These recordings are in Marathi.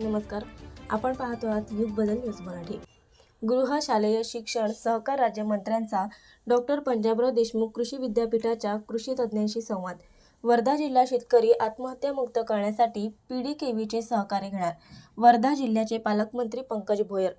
नमस्कार. आपण पाहतो आहात युग बदल न्यूज मराठी. गृह शालेय शिक्षण सहकार राज्यमंत्र्यांचा डॉक्टर पंजाबराव देशमुख कृषी विद्यापीठाच्या कृषी तज्ज्ञांशी संवाद. वर्धा जिल्हा शेतकरी आत्महत्यामुक्त करण्यासाठी पी डी पीडीकेव्हीचे सहकार्य घेणार. वर्धा जिल्ह्याचे पालकमंत्री पंकज भोयर.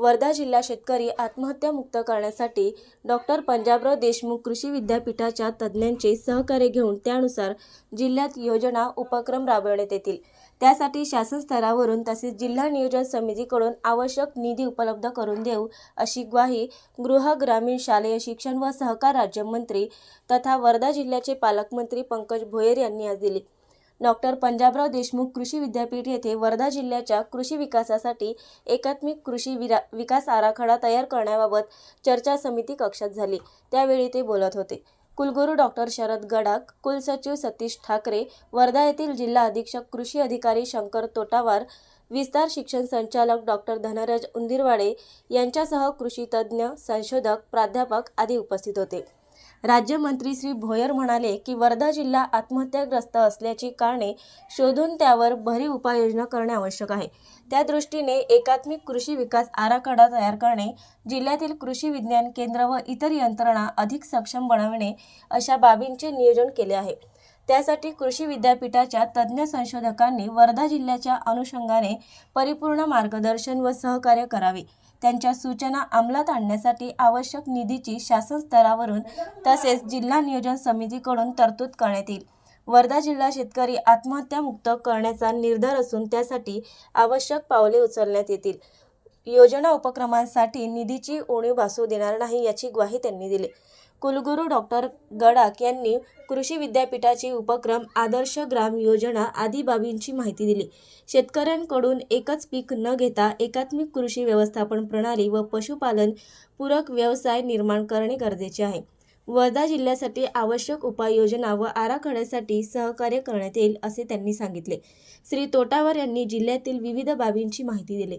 वर्धा जिल्हा शेतकरी आत्महत्यामुक्त करण्यासाठी डॉक्टर पंजाबराव देशमुख कृषी विद्यापीठाच्या तज्ज्ञांचे सहकार्य घेऊन त्यानुसार जिल्ह्यात योजना उपक्रम राबवण्यात येतील. त्यासाठी शासन स्तरावरून तसेच जिल्हा नियोजन समितीकडून आवश्यक निधी उपलब्ध करून देऊ अशी ग्वाही गृह ग्रामीण शालेय शिक्षण व सहकार राज्यमंत्री तथा वर्धा जिल्ह्याचे पालकमंत्री पंकज भोयर यांनी आज दिली. डॉक्टर पंजाबराव देशमुख कृषी विद्यापीठ येथे वर्धा जिल्ह्याच्या कृषी विकासासाठी एकात्मिक कृषी विरा विकास आराखडा तयार करण्याबाबत चर्चा समिती कक्षात झाली. त्यावेळी ते बोलत होते. कुलगुरू डॉक्टर शरद गडाख कुलसचिव सतीश ठाकरे वर्धा येथील जिल्हा अधीक्षक कृषी अधिकारी शंकर तोटावार विस्तार शिक्षण संचालक डॉक्टर धनराज उंदिरवाडे यांच्यासह कृषी तज्ज्ञ संशोधक प्राध्यापक आदी उपस्थित होते. राज्यमंत्री श्री भोयर म्हणाले की वर्धा जिल्हा आत्महत्याग्रस्त असल्याची कारणे शोधून त्यावर भरीव उपाययोजना करणे आवश्यक आहे. त्या दृष्टीने एकात्मिक कृषी विकास आराखडा तयार करणे जिल्ह्यातील कृषी विज्ञान केंद्र व इतर यंत्रणा अधिक सक्षम बनविणे अशा बाबींचे नियोजन केले आहे. त्यासाठी कृषी विद्यापीठाच्या तज्ज्ञ संशोधकांनी वर्धा जिल्ह्याच्या अनुषंगाने परिपूर्ण मार्गदर्शन व सहकार्य करावे. त्यांच्या सूचना अंमलात आणण्यासाठी आवश्यक निधीची शासन स्तरावरून तसेच जिल्हा नियोजन समितीकडून तरतूद करण्यात येईल. वर्धा जिल्हा शेतकरी आत्महत्यामुक्त करण्याचा निर्धार असून त्यासाठी आवश्यक पावले उचलण्यात येतील. योजना उपक्रमांसाठी निधीची उणीव भासू देणार नाही याची ग्वाही त्यांनी दिली. कुलगुरू डॉक्टर गडाख यांनी कृषी विद्यापीठाची उपक्रम आदर्श ग्राम योजना आदी बाबींची माहिती दिली. शेतकऱ्यांकडून एकच पीक न घेता एकात्मिक कृषी व्यवस्थापन प्रणाली व पशुपालन पूरक व्यवसाय निर्माण करणे गरजेचे आहे. वर्धा जिल्ह्यासाठी आवश्यक उपाययोजना व आराखड्यासाठी सहकार्य करण्यात येईल असे त्यांनी सांगितले. श्री तोटावर यांनी जिल्ह्यातील विविध बाबींची माहिती दिली.